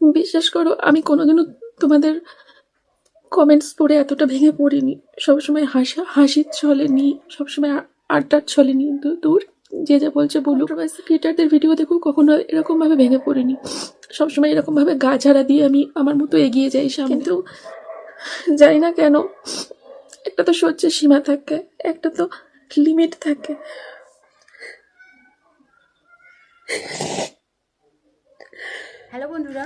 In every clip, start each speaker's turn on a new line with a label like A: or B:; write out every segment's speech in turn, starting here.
A: বিশ্বাস করো আমি কোনোদিনও তোমাদের কমেন্টস পড়ে এতটা ভেঙে পড়িনি। সবসময় হাসা হাসির ছলে নি সবসময় আড্ডার ছলে নি। দূর যে যা বলছে বলুক। ক্রিয়েটারদের ভিডিও দেখো কখনো এরকমভাবে ভেঙে পড়িনি। সবসময় এরকমভাবে গা ঝাড়া দিয়ে আমি আমার মতো এগিয়ে যাই সামনে। কিন্তু জানি না কেন একটা তো সহ্যের সীমা থাকে একটা তো লিমিট থাকে।
B: হ্যালো বন্ধুরা।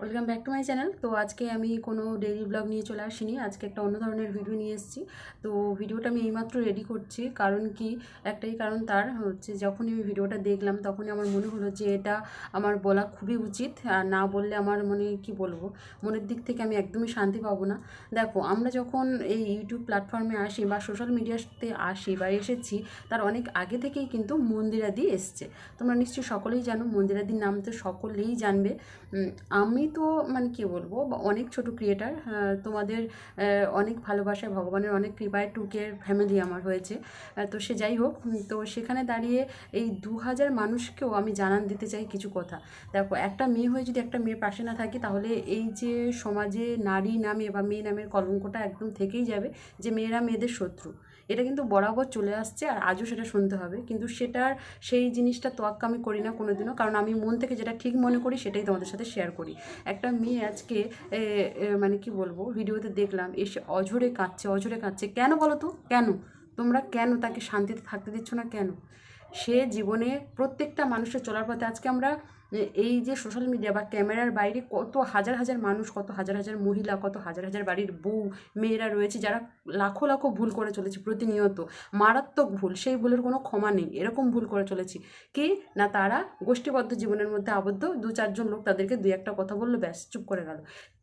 B: Welcome back to my channel. তো আজকে আমি কোনো ডেইলি ব্লগ নিয়ে চলে আসিনি। আজকে একটা অন্য ধরনের ভিডিও নিয়ে এসেছি। তো ভিডিওটা আমি এইমাত্র রেডি করছি। কারণ কি? একটাই কারণ তার হচ্ছে যখনই আমি ভিডিওটা দেখলাম, তখনই আমার মনে হলো যে এটা আমার বলা খুবই উচিত। আর না বললে আমার মানে কি বলব? মনের দিক থেকে আমি একদমই শান্তি পাবো না। দেখো, আমরা যখন এই ইউটিউব প্ল্যাটফর্মে আসি বা সোশ্যাল মিডিয়াতে আসি বা এসেছি, তার অনেক আগে থেকেই কিন্তু মন্দিরাদি এসছে। তোমরা নিশ্চয়ই সকলেই জানো, মন্দিরাদির নাম তো সকলেই জানবে। আমি তো মানে কি বলব অনেক ছোট ক্রিয়েটার তোমাদের অনেক ভালোবাসায়, ভগবানের অনেক কৃপায় টুকের ফ্যামিলি আমার হয়েছে। তো সে যাই হোক তো সেখানে দাঁড়িয়ে এই দু হাজার মানুষকেও আমি জানান দিতে চাই কিছু কথা। দেখো, একটা মেয়ে হয়ে যদি একটা মেয়ের পাশে না থাকি, তাহলে এই যে সমাজে নারী নামে বা মেয়ে নামের কলঙ্কটা একদম থেকেই যাবে যে মেয়েরা মেয়েদের শত্রু। এটা কিন্তু বরাবর চলে আসছে আর আজও সেটা শুনতে হবে। কিন্তু সেটার সেই জিনিসটা তোয়াক্কা আমি করি না কোনো দিনও কারণ আমি মন থেকে যেটা ঠিক মনে করি সেটাই তোমাদের সাথে শেয়ার করি। একটা মেয়ে আজকে মানে কি বলব, ভিডিওতে দেখলাম, এসে অঝরে কাঁদছে অঝরে কাঁদছে। কেন বলো তো? কেন? তোমরা কেন তাকে শান্তিতে থাকতে দিচ্ছ না কেন? সে জীবনে প্রত্যেকটা মানুষের চলার পথে আজকে আমরা এ, এই যে সোশ্যাল মিডিয়া বা ক্যামেরার বাইরে কত হাজার হাজার মানুষ কত হাজার হাজার মহিলা কত হাজার হাজার বাড়ির বউ মেয়েরা রয়েছে যারা লাখো লাখো ভুল করে চলেছে প্রতিনিয়ত। মারাত্মক ভুল সেই ভুলের কোনো ক্ষমা নেই এরকম ভুল করে চলেছি। কি? না তারা। গোষ্ঠীবদ্ধ জীবনের মধ্যে আবদ্ধ। দু চারজন লোক তাদেরকে দুই একটা কথা বলল ব্যাস চুপ করে গেল।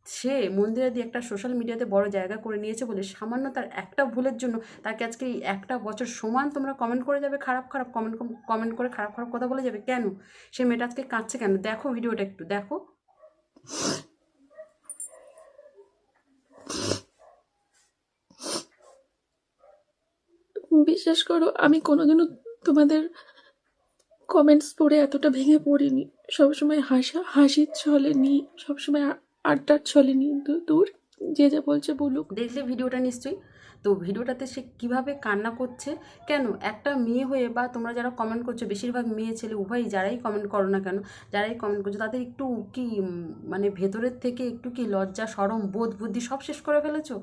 B: সে মন্দিরে দিয়ে একটা সোশ্যাল মিডিয়াতে বড় জায়গা করে নিয়েছে বলে সামান্য তার একটা ভুলের জন্য তাকে আজকে এই একটা বছর সমান তোমরা কমেন্ট করে যাবে, খারাপ খারাপ কমেন্ট কমেন্ট করে খারাপ খারাপ কথা বলে যাবে? কেন? সে মেয়েটা আজকে কাঁদছে কেন? দেখো ভিডিওটা একটু, দেখো।
A: বিশ্বাস করো, আমি কোনোদিনও তোমাদের কমেন্টস পড়ে এতটা ভেঙে পড়িনি। সবসময় হাসা, হাসির ছলে নি, সবসময় আড্ডার ছলে নি দূ- দূর। যে যা বলছে বলুক।
B: দেখলে ভিডিওটা নিশ্চয়ই তো ভিডিওটাতে সে কীভাবে কান্না করছে? কেন? একটা মেয়ে হয়ে বা তোমরা যারা কমেন্ট করছ, বেশিরভাগ মেয়ে ছেলে উভয়ই যারাই কমেন্ট করো না কেন, যারাই কমেন্ট করছ, তাদের একটু কি মানে ভেতরের থেকে একটু কি লজ্জা, সরম, বোধ, বুদ্ধি সব শেষ করে ফেলেছো?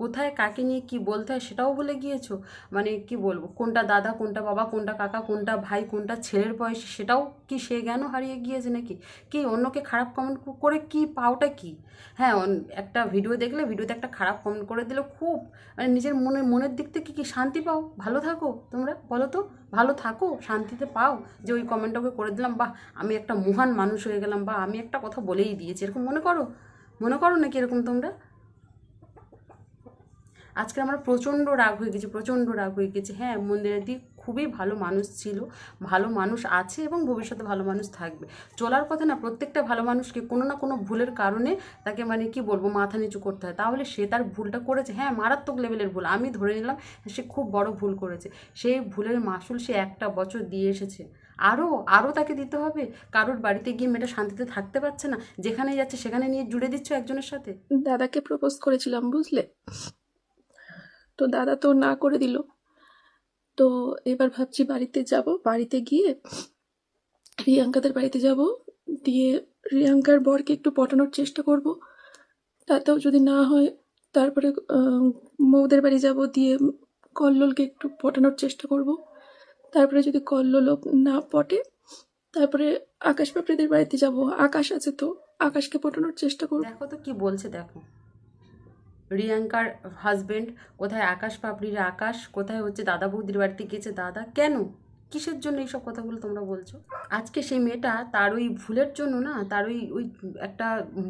B: কোথায়, কাকে নিয়ে কি বলতে হয় সেটাও বলে গিয়েছো? মানে কি বলব, কোনটা দাদা, কোনটা বাবা, কোনটা কাকা, কোনটা ভাই, কোনটা ছেলের বয়স, সেটাও কি সে জ্ঞানও হারিয়ে গিয়েছে নাকি? কি অন্যকে খারাপ কমেন্ট করে কি, পাওটা কি? হ্যাঁ একটা ভিডিও দেখলে, ভিডিওতে একটা খারাপ কমেন্ট করে দিলে খুব মানে নিজের মনে মনের দিক থেকে কি শান্তি পাও? ভালো থাকো তোমরা, বলো তো? ভালো থাকো, শান্তিতে পাও? যে ওই কমেন্টটাকে করে দিলাম বা আমি একটা মহান মানুষ হয়ে গেলাম, বা আমি একটা কথা বলেই দিয়েছি। এরকম মনে করো? মনে করো নাকি এরকম তোমরা? আজকে আমার প্রচণ্ড রাগ হয়ে গেছে, প্রচণ্ড রাগ হয়ে গেছে। হ্যাঁ মন্দিরাদি খুবই ভালো মানুষ ছিল, ভালো মানুষ আছে এবং ভবিষ্যতে ভালো মানুষ থাকবে। চলার কথা না, প্রত্যেকটা ভালো মানুষকে কোনো না কোনো ভুলের কারণে তাকে মানে কি বলব, মাথা নিচু করতে হয়। তাহলে সে তার ভুলটা করেছে। হ্যাঁ মারাত্মক লেভেলের ভুল। আমি ধরে নিলাম সে খুব বড় ভুল করেছে। সেই ভুলের মাসুল সে একটা বছর দিয়ে এসেছে। আরও আরও তাকে দিতে হবে। কারোর বাড়িতে গিয়ে মেয়েটা শান্তিতে থাকতে পারছে না, যেখানেই যাচ্ছে সেখানে নিয়ে জুড়ে দিচ্ছ একজনের সাথে?
A: দাদাকে প্রপোজ করেছিলাম, বুঝলে? তো দাদা তো না করে দিল। তো এবার ভাবছি বাড়িতে যাব। বাড়িতে গিয়ে রিয়াঙ্কাদের বাড়িতে যাব। দিয়ে রিয়াঙ্কার বরকে একটু পটানোর চেষ্টা করব। তাতেও যদি না হয় তারপরে মৌদের বাড়ি যাব। দিয়ে কল্লোলকে একটু পটানোর চেষ্টা করব। তারপরে যদি কল্লোল না পটে, তারপরে আকাশ পাপড়িদের বাড়িতে যাব। আকাশ আছে তো, আকাশকে পটানোর চেষ্টা করব।
B: দেখো তো কি বলছে, দেখো। রিয়াঙ্কার হাজব্যান্ড কোথায় আকাশ পাপড়ির আকাশ, কোথায় হচ্ছে দাদা বৌদির বাড়িতে গেছে দাদা, কেন? কিসের জন্য এইসব কথাগুলো তোমরা বলছো? আজকে সেই মেয়েটা তার ওই ভুলের জন্য না, তার ওই ওই একটা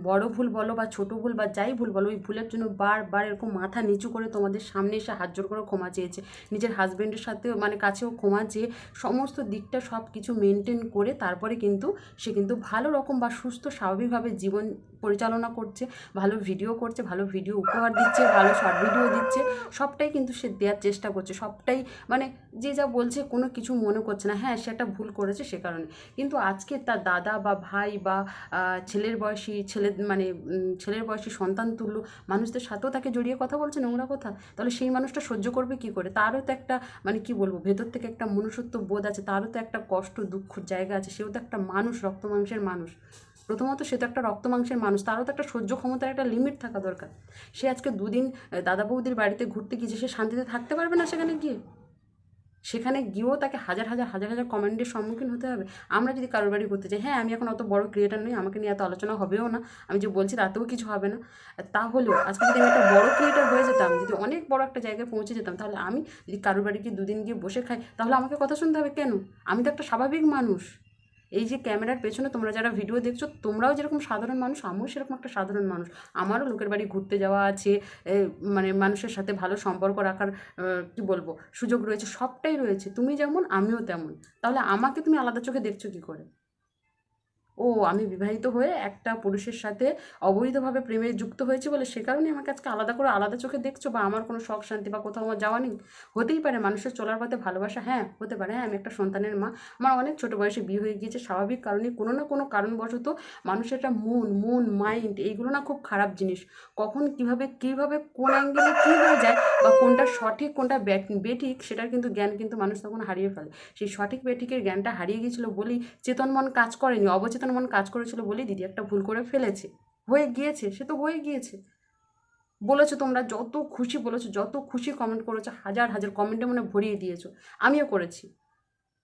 B: বড় ভুল বলো বা ছোট ভুল বা যাই ভুল বলো, ওই ভুলের জন্য বারবার এরকম মাথা নিচু করে তোমাদের সামনে এসে হাত জোর করে ক্ষমা চেয়েছে। নিজের হাজব্যান্ডের সাথেও মানে কাছেও ক্ষমা চেয়ে সমস্ত দিকটা সব কিছু মেনটেন করে তারপরে কিন্তু সে কিন্তু ভালো রকম বা সুস্থ স্বাভাবিকভাবে জীবন পরিচালনা করছে, ভালো ভিডিও করছে, ভালো ভিডিও উপহার দিচ্ছে, ভালো শর্ট ভিডিও দিচ্ছে, সবটাই কিন্তু সে দেওয়ার চেষ্টা করছে, সবটাই মানে যে যা বলছে কোনো কিছু মনে করছে না হ্যাঁ সে একটা ভুল করেছে সে কারণে। কিন্তু আজকে তার দাদা বা ভাই বা ছেলের বয়সী ছেলে মানে ছেলের বয়সী সন্তান তুল্য মানুষদের সাথেও তাকে জড়িয়ে কথা বলছে নোংরা কথা, তাহলে সেই মানুষটা সহ্য করবে কি করে? তারও তো একটা মানে কি বলব, ভেতর থেকে একটা মনুষ্যত্ব বোধ আছে, তারও তো একটা কষ্ট, দুঃখ জায়গা আছে, সেও তো একটা মানুষ, রক্ত মাংসের মানুষ। প্রথমত সে তো একটা রক্ত মাংসের মানুষ, তারও তো একটা সহ্য ক্ষমতার একটা লিমিট থাকা দরকার। সে আজকে দুদিন দাদা বৌদির বাড়িতে ঘুরতে গিয়েছে সে শান্তিতে থাকতে পারবে না সেখানে গিয়ে, সেখানে গিয়েও তাকে হাজার হাজার হাজার হাজার কমেন্টের সম্মুখীন হতে হবে। আমরা যদি কারোর বাড়ি করতে চাই হ্যাঁ আমি এখন অত বড় ক্রিয়েটার নই, আমাকে নিয়ে এত আলোচনা হবেও না, আমি যে বলছি তাতেও কিছু হবে না। তাহলেও আজকে যদি আমি একটা বড় ক্রিয়েটার হয়ে যেতাম, যদি অনেক বড় একটা জায়গায় পৌঁছে যেতাম, তাহলে আমি যদি কারোর বাড়ি গিয়ে দুদিন গিয়ে বসে খাই, তাহলে আমাকে কথা শুনতে হবে কেন? আমি তো একটা স্বাভাবিক মানুষ। এই যে ক্যামেরার পেছনে তোমরা যারা ভিডিও দেখছ, তোমরাও যেরকম সাধারণ মানুষ, আমিও সেরকম একটা সাধারণ মানুষ। আমারও লোকের বাড়ি ঘুরতে যাওয়া আছে মানে মানুষের সাথে ভালো সম্পর্ক রাখার কি বলব, সুযোগ রয়েছে, সবটাই রয়েছে। তুমি যেমন, আমিও তেমন। তাহলে আমাকে তুমি আলাদা চোখে দেখছ কী করে? ও, আমি বিবাহিত হয়ে একটা পুরুষের সাথে অবৈধভাবে প্রেমে যুক্ত হয়েছে বলে সে কারণে আমাকে আজকে আলাদা করে আলাদা চোখে দেখছ বা আমার কোনো শখ, শান্তি বা কোথাও আমার যাওয়া নেই? হতেই পারে মানুষের চলার পথে ভালোবাসা হ্যাঁ হতে পারে। হ্যাঁ আমি একটা সন্তানের মা। আমার অনেক ছোটো বয়সে বিয়ে হয়ে গিয়েছে। স্বাভাবিক কারণে কোনো না কোনো কারণবশত মানুষের একটা মন মন মাইন্ড এইগুলো না খুব খারাপ জিনিস। কখন কীভাবে কীভাবে, কোন অ্যাঙ্গেলে কী হয়ে যায় বা কোনটা সঠিক, কোনটা বেঠিক, সেটার কিন্তু জ্ঞান কিন্তু মানুষ তখন হারিয়ে ফেলে। সেই সঠিক, বেঠিকের জ্ঞানটা হারিয়ে গিয়েছিল বলেই চেতন মন কাজ করেনি, অবচেতন মন কাজ করেছিল বলে দিদি একটা ভুল করে ফেলেছে। হয়ে গিয়েছে, সে তো হয়ে গিয়েছে। বলেছ তোমরা যত খুশি বলেছ, যত খুশি কমেন্ট করেছ, হাজার হাজার কমেন্টে মনে ভরিয়ে দিয়েছ। আমিও করেছি।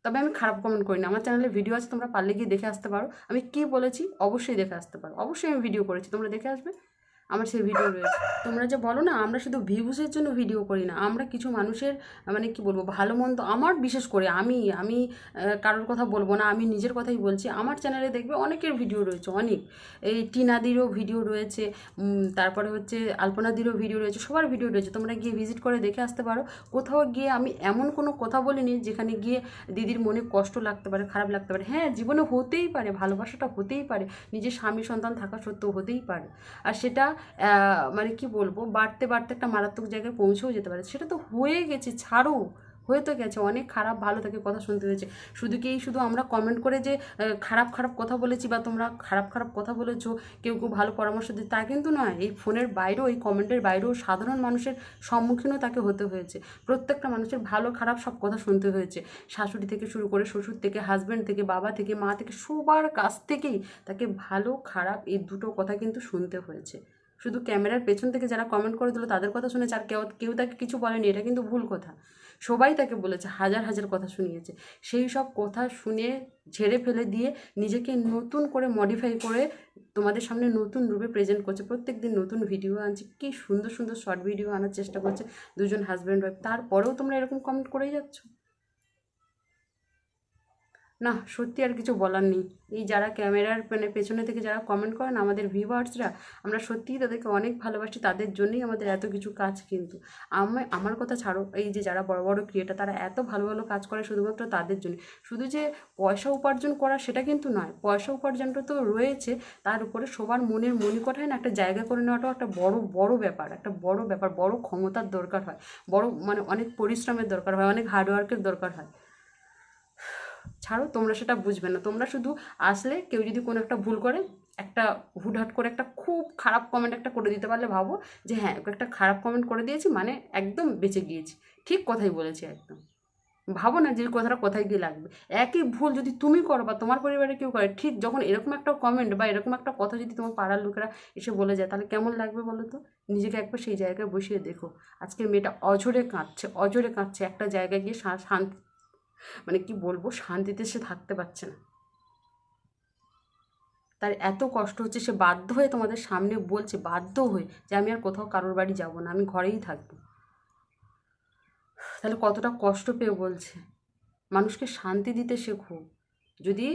B: তবে আমি খারাপ কমেন্ট করি না আমার চ্যানেলে ভিডিও আছে, তোমরা পারলে গিয়ে দেখে আসতে পারো। আমি কি বলেছি, অবশ্যই দেখে আসতে পারো। অবশ্যই আমি ভিডিও করেছি। তোমরা দেখে আসবে। আমার সেই ভিডিও রয়েছে তোমরা যে বলো না, আমরা শুধু ভিউসের জন্য ভিডিও করি না, আমরা কিছু মানুষের মানে কি বলব, ভালো মন্দ আমার বিশেষ করে, আমি আমি কারোর কথা বলব না, আমি নিজের কথাই বলছি, আমার চ্যানেলে দেখবে অনেকের ভিডিও রয়েছে, অনেক। এই টিনাদিরও ভিডিও রয়েছে তারপরে হচ্ছে আলপনাদিরও ভিডিও রয়েছে, সবার ভিডিও রয়েছে, তোমরা গিয়ে ভিজিট করে দেখে আসতে পারো। কোথাও গিয়ে আমি এমন কোনো কথা বলিনি, যেখানে গিয়ে দিদির মনে কষ্ট লাগতে পারে, খারাপ লাগতে পারে। হ্যাঁ জীবনে হতেই পারে, ভালোবাসাটা হতেই পারে, নিজের স্বামী সন্তান থাকা সত্ত্বেও হতেই পারে। আর সেটা মানে কি বলব, বাড়তে বাড়তে একটা মারাত্মক জায়গায় পৌঁছেও যেতে পারে। সেটা তো হয়ে গেছে, ছাড়ো, হয়ে তো গেছে, অনেক খারাপ, ভালো তাকে কথা শুনতে হয়েছে। শুধু কি শুধু আমরা কমেন্ট করে যে খারাপ খারাপ কথা বলেছি বা তোমরা খারাপ খারাপ কথা বলেছ, কেউ কেউ ভালো পরামর্শ দিচ্ছে, তা কিন্তু নয়। এই ফোনের বাইরেও, এই কমেন্টের বাইরেও সাধারণ মানুষের সম্মুখীনও তাকে হতে হয়েছে। প্রত্যেকটা মানুষের ভালো, খারাপ সব কথা শুনতে হয়েছে। শাশুড়ি থেকে শুরু করে শ্বশুর থেকে হাজব্যান্ড থেকে, বাবা থেকে, মা থেকে, সবার কাছ থেকেই তাকে ভালো, খারাপ এই দুটো কথা কিন্তু শুনতে হয়েছে। শুধু ক্যামেরার পেছন থেকে যারা কমেন্ট করে দিল তাদের কথা শুনেছে আর কেউ কেউ তাকে কিছু বলেনি, এটা কিন্তু ভুল কথা। সবাই তাকে বলেছে, হাজার হাজার কথা শুনিয়েছে। সেই সব কথা শুনে, ঝেড়ে ফেলে দিয়ে নিজেকে নতুন করে মডিফাই করে তোমাদের সামনে নতুন রূপে প্রেজেন্ট করছে। প্রত্যেক দিন নতুন ভিডিও আনছে, কী সুন্দর সুন্দর শর্ট ভিডিও আনার চেষ্টা করছে দুজন হাজব্যান্ড ওয়াইফ তারপরেও তোমরা এরকম কমেন্ট করেই যাচ্ছ। না, সত্যি আর কিছু বলার নেই। এই যারা ক্যামেরার মানে পেছনে থেকে যারা কমেন্ট করেন, আমাদের ভিউয়ার্সরা আমরা সত্যিই তাদেরকে অনেক ভালোবাসি, তাদের জন্যই আমাদের এত কিছু কাজ কিন্তু। আমি, আমার কথা ছাড়ো, এই যে যারা বড় বড় ক্রিয়েটার তারা এত ভালো ভালো কাজ করে শুধুমাত্র তাদের জন্য। শুধু যে পয়সা উপার্জন করা সেটা কিন্তু নয়, পয়সা উপার্জনটা তো রয়েছে, তার উপরে সবার মনের মনিকঠায় না একটা জায়গা করে নেওয়াটাও একটা বড় বড় ব্যাপার, একটা বড় ব্যাপার, বড় ক্ষমতার দরকার হয়, বড় মানে অনেক পরিশ্রমের দরকার হয়, অনেক হার্ডওয়ার্কের দরকার হয়। ছাড়ো, তোমরা সেটা বুঝবে না। তোমরা শুধু আসলে কেউ যদি কোনো একটা ভুল করে, একটা হুটহাট করে, একটা খুব খারাপ কমেন্ট একটা করে দিতে পারলে ভাবো যে হ্যাঁ ওকে একটা খারাপ কমেন্ট করে দিয়েছি মানে একদম বেঁচে গিয়েছি। ঠিক কথাই বলেছি একদম। ভাবো না যে কথাটা কোথায় গিয়ে লাগবে। একই ভুল যদি তুমি করো বা তোমার পরিবারে কেউ করে, ঠিক যখন এরকম একটা কমেন্ট বা এরকম একটা কথা যদি তোমার পাড়ার লোকেরা এসে বলে যায়, তাহলে কেমন লাগবে বলো তো? নিজেকে একবার সেই জায়গায় বসিয়ে দেখো। আজকের মেয়েটা অঝরে কাঁদছে অঝরে কাঁদছে। একটা জায়গায় গিয়ে শান্তি মানে কি বলব, শান্তিতে সে থাকতে পারছে না। তার এত কষ্ট হচ্ছে, সে বাধ্য হয়ে তোমাদের সামনে বলছে, বাধ্য হয়ে যে আমি আর কোথাও কারোর বাড়ি যাব না, আমি ঘরেই থাকব। তাহলে কতটা কষ্ট পেয়ে বলছে। মানুষকে শান্তি দিতে শেখো। যদি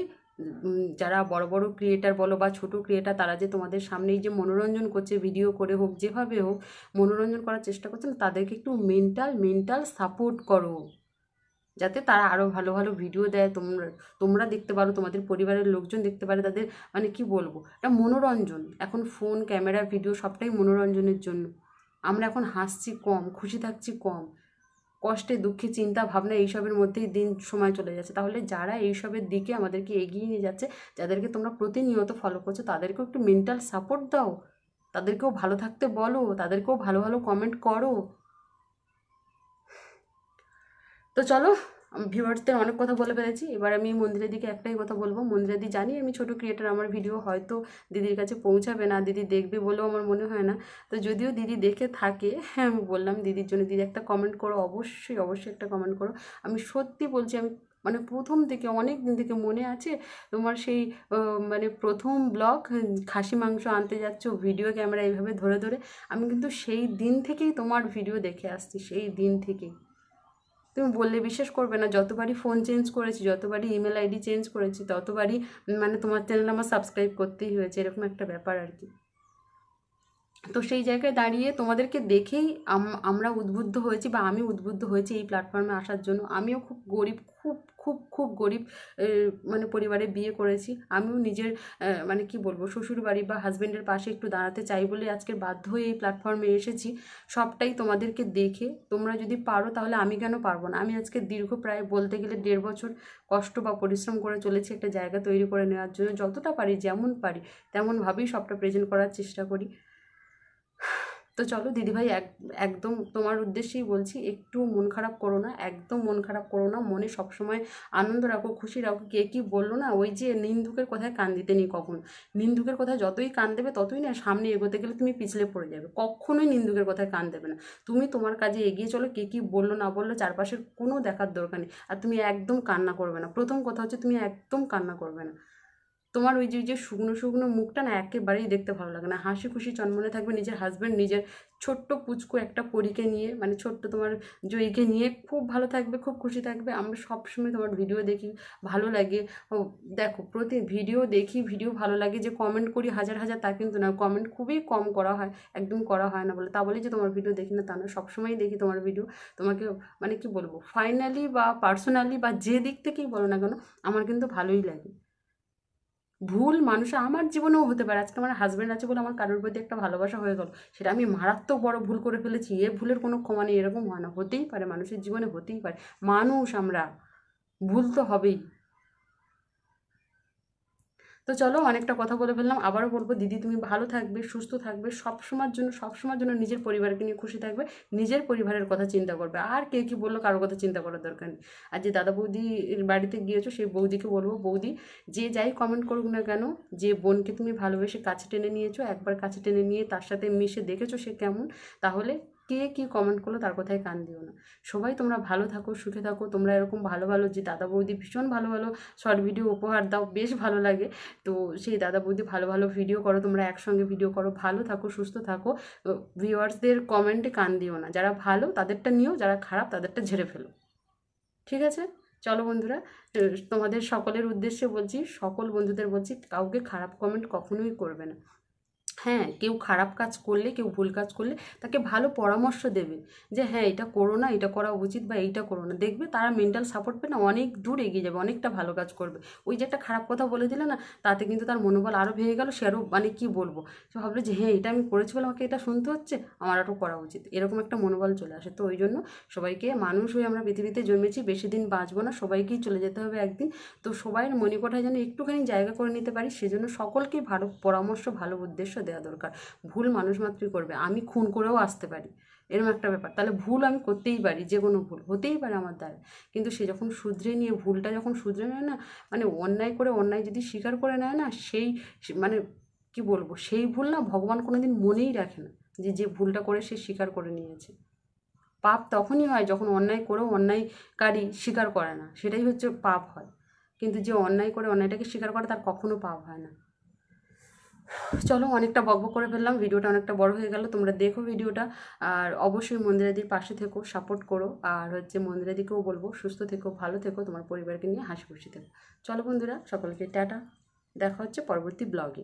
B: যারা বড় বড় ক্রিয়েটার বলো বা ছোট ক্রিয়েটার তারা যে তোমাদের সামনেই যে মনোরঞ্জন করছে ভিডিও করে হোক, যেভাবে হোক, মনোরঞ্জন করার চেষ্টা করছে না, তাদেরকে একটু মেন্টাল মেন্টাল সাপোর্ট করো। যাতে তারা আরও ভালো ভালো ভিডিও দেয়, তোমরা তোমরা দেখতে পারো, তোমাদের পরিবারের লোকজন দেখতে পারে, তাদের মানে কি বলব? এটা মনোরঞ্জন। এখন ফোন ক্যামেরা ভিডিও সবটাই মনোরঞ্জনের জন্য। আমরা এখন হাসছি কম, খুশি থাকছি কম। কষ্টে, দুঃখে, চিন্তা, ভাবনা এইসবের মধ্যেই দিন, সময় চলে যাচ্ছে। তাহলে যারা এইসবের দিকে আমাদেরকে এগিয়ে নিয়ে যাচ্ছে, যাদেরকে তোমরা প্রতিনিয়ত ফলো করছ, তাদেরকেও একটু মেন্টাল সাপোর্ট দাও। তাদেরকেও ভালো থাকতে বলো, তাদেরকেও ভালো ভালো কমেন্ট করো। তো চলো ভিউয়ার্সদের অনেক কথা বলে ফেলেছি। এবার আমি মন্দিরের দিকে একটাই কথা বলব। মন্দিরের দি জানি আমি ছোট ক্রিয়েটার আমার ভিডিও হয়তো দিদির কাছে পৌঁছাবে না, দিদি দেখবে বলেও আমার মনে হয় না। তো যদিও দিদি দেখে থাকে হ্যাঁ আমি বললাম দিদির জন্য, দিদি একটা কমেন্ট করো, অবশ্যই অবশ্যই একটা কমেন্ট করো। আমি সত্যি বলছি, আমি মানে প্রথম থেকে অনেক দিন থেকে মনে আছে তোমার সেই মানে প্রথম ব্লগ খাসি মাংস আনতে যাচ্ছ ভিডিও ক্যামেরা এইভাবে ধরে ধরে। আমি কিন্তু সেই দিন থেকেই তোমার ভিডিও দেখে আসছি, সেই দিন থেকেই। তুমি বললে বিশ্বাস করবে না, যতবারই ফোন চেঞ্জ করেছি, যতবারই ইমেল আইডি চেঞ্জ করেছি, ততবারই মানে তোমার চ্যানেল আমার সাবস্ক্রাইব করতেই হয়েছে, এরকম একটা ব্যাপার আর কি। তো সেই জায়গায় দাঁড়িয়ে তোমাদেরকে দেখেই আম- আমরা উদ্বুদ্ধ হয়েছি বা আমি উদ্বুদ্ধ হয়েছি এই প্ল্যাটফর্মে আসার জন্য। আমিও খুব গরিব, খুব খুব খুব গরিব মানে পরিবারে বিয়ে করেছি। আমিও নিজের মানে কি বলব শ্বশুর বাড়ি বা হাজব্যান্ডের পাশে একটু দাঁড়াতে চাই বলে আজকে বাধ্য হয়ে এই প্ল্যাটফর্মে এসেছি। সবটাই তোমাদেরকে দেখে তোমরা যদি পারো তাহলে আমি কেন পারব না? আমি আজকে দীর্ঘ প্রায় বলতে গেলে দেড় বছর কষ্ট বা পরিশ্রম করে চলেছি একটা জায়গা তৈরি করে নেওয়ার জন্য। যতটা পারি যেমন পারি, তেমনভাবেই সবটা প্রেজেন্ট করার চেষ্টা করি। তো চলো দিদিভাই এক, একদম তোমার উদ্দেশ্যেই বলছি, একটু মন খারাপ করো না, একদম মন খারাপ করো না, মনে সবসময় আনন্দ রাখো, খুশি রাখো, কে কী বলল না, ওই যে নিন্দুকের কথায় কান দিতে নেই কখন। নিন্দুকের কথায় যতই কান দেবে ততই না সামনে এগোতে গেলে তুমি পিছলে পড়ে যাবে, কখনোই নিন্দুকের কথায় কান দেবে না। তুমি তোমার কাজে এগিয়ে চলো, কে কী বলল না বলল, চারপাশের কোনো দেখার দরকার নেই, আর তুমি একদম কান্না করবে না। প্রথম কথা হচ্ছে তুমি একদম কান্না করবে না। তোমার ওই যে যে শুকনো শুকনো মুখটা না একেবারেই দেখতে ভালো লাগে না। হাসি খুশি চন্মনে থাকবে নিজের হাজব্যান্ড নিজের ছোট্ট পুচকু একটা পরীকে নিয়ে মানে ছোট্ট তোমার জয়ীকে নিয়ে খুব ভালো থাকবে, খুব খুশি থাকবে। আমরা সবসময় তোমার ভিডিও দেখি, ভালো লাগে। দেখো প্রতি ভিডিও দেখি ভিডিও ভালো লাগে যে কমেন্ট করি হাজার হাজার তা কিন্তু না। কমেন্ট খুবই কম করা হয়, একদম করা হয় না বলে। তা বলে যে তোমার ভিডিও দেখি না, তা না। সবসময়ই দেখি তোমার ভিডিও তোমাকে মানে কি বলব? ফাইনালি বা পার্সোনালি বা যে দিক থেকেই বলো না কেন, আমার কিন্তু ভালোই লাগে। ভুল মানুষ আমার জীবনেও হতে পারে, আজকে আমার হাজব্যান্ড আছে বলে আমার কারোর প্রতি একটা ভালোবাসা হয়ে গেল, সেটা আমি মারাত্মক বড় ভুল করে ফেলেছি, এ ভুলের কোনো ক্ষমা নেই, এরকম হয় না হতেই পারে, মানুষের জীবনে হতেই পারে, মানুষ আমরা, ভুল তো হবেই। তো চলো অনেকটা কথা বলে ফেললাম। আবারও বলব, দিদি তুমি ভালো থাকবে, সুস্থ থাকবে সব সময়ের জন্য সব সময়ের জন্য নিজের পরিবারকে নিয়ে খুশি থাকবে, নিজের পরিবারের কথা চিন্তা করবে। আর কে কী বলল, কারোর কথা চিন্তা করার দরকার নেই। আর যে দাদা বৌদির বাড়িতে গিয়েছো, সেই বৌদিকে বলব, বৌদি যে যাই কমেন্ট করুক না কেন, যে বোনকে তুমি ভালোবেসে কাছে টেনে নিয়েছো, একবার কাছে টেনে নিয়ে তার সাথে মিশে দেখেছ সে কেমন, তাহলে কে কী কমেন্ট করল তার কথায় কান দিও না। সবাই তোমরা ভালো থাকো, সুখে থাকো, তোমরা এরকম ভালো ভালো যে দাদা বৌদি ভীষণ ভালো ভালো শর্ট ভিডিও উপহার দাও, বেশ ভালো লাগে। তো সেই দাদা বৌদি ভালো ভালো ভিডিও করো, তোমরা একসঙ্গে ভিডিও করো, ভালো থাকো, সুস্থ থাকো। ভিউয়ার্সদের কমেন্টে কান দিও না। যারা ভালো, তাদেরটা নিও, যারা খারাপ, তাদেরটা ঝেড়ে ফেলো। ঠিক আছে? চলো বন্ধুরা তোমাদের সকলের উদ্দেশ্যে বলছি, সকল বন্ধুদের বলছি, কাউকে খারাপ কমেন্ট কখনোই করবে না। হ্যাঁ কেউ খারাপ কাজ করলে, কেউ ভুল কাজ করলে তাকে ভালো পরামর্শ দেবে যে হ্যাঁ এটা করো না, এটা করা উচিত বা এইটা করো না। দেখবে তারা মেন্টাল সাপোর্ট পেয়ে না অনেক দূর এগিয়ে যাবে, অনেকটা ভালো কাজ করবে। ওই যে একটা খারাপ কথা বলে দিলে না, তাতে কিন্তু তার মনোবল আরও ভেঙে গেল, সে আরও মানে কী বলব? সে ভাবলো যে হ্যাঁ এটা আমি করেছি বলে আমাকে এটা শুনতে হচ্ছে, আমার আরও করা উচিত। এরকম একটা মনোবল চলে আসে। তো ওই জন্য সবাইকে, মানুষ হয়ে আমরা পৃথিবীতে জন্মেছি, বেশি দিন বাঁচবো না, সবাইকেই চলে যেতে হবে একদিন। তো সবাই মণিকোঠায় যেন একটুখানি জায়গা করে নিতে পারি, সেজন্য সকলকেই ভালো পরামর্শ, ভালো উদ্দেশ্য দেওয়া দরকার। ভুল মানুষ মাত্রই করবে। আমি খুন করেও আসতে পারি। এরকম একটা ব্যাপার। তাহলে ভুল আমি করতেই পারি, যে কোনো ভুল। হতেই পারে আমার দ্বারা। কিন্তু সে যখন শুধরে নিয়ে, ভুলটা যখন শুধরে নেয় না মানে অন্যায় করে অন্যায় যদি স্বীকার করে নেয় না, সেই মানে কি বলব? সেই ভুল না ভগবান কোনোদিন মনেই রাখে না, যে যে ভুলটা করে সে স্বীকার করে নিয়েছে। পাপ তখনই হয় যখন অন্যায় করেও অন্যায়কারী স্বীকার করে না। সেটাই হচ্ছে পাপ হয়। কিন্তু যে অন্যায় করে অন্যায়টাকে স্বীকার করে, তার কখনো পাপ হয় না। চলো অনেকটা বকবক করে ফেললাম, ভিডিওটা অনেকটা বড় হয়ে গেল, তোমরা দেখো ভিডিওটা, আর অবশ্যই মন্দিরাদির পাশে থেকো সাপোর্ট করো, আর হচ্ছে মন্দিরাদিকেও বলব, সুস্থ থেকো, ভালো থেকো, তোমার পরিবারকে নিয়ে হাসি খুশি থেকো। চলো বন্ধুরা, সকলকে টাটা, দেখা হচ্ছে পরবর্তী ব্লগে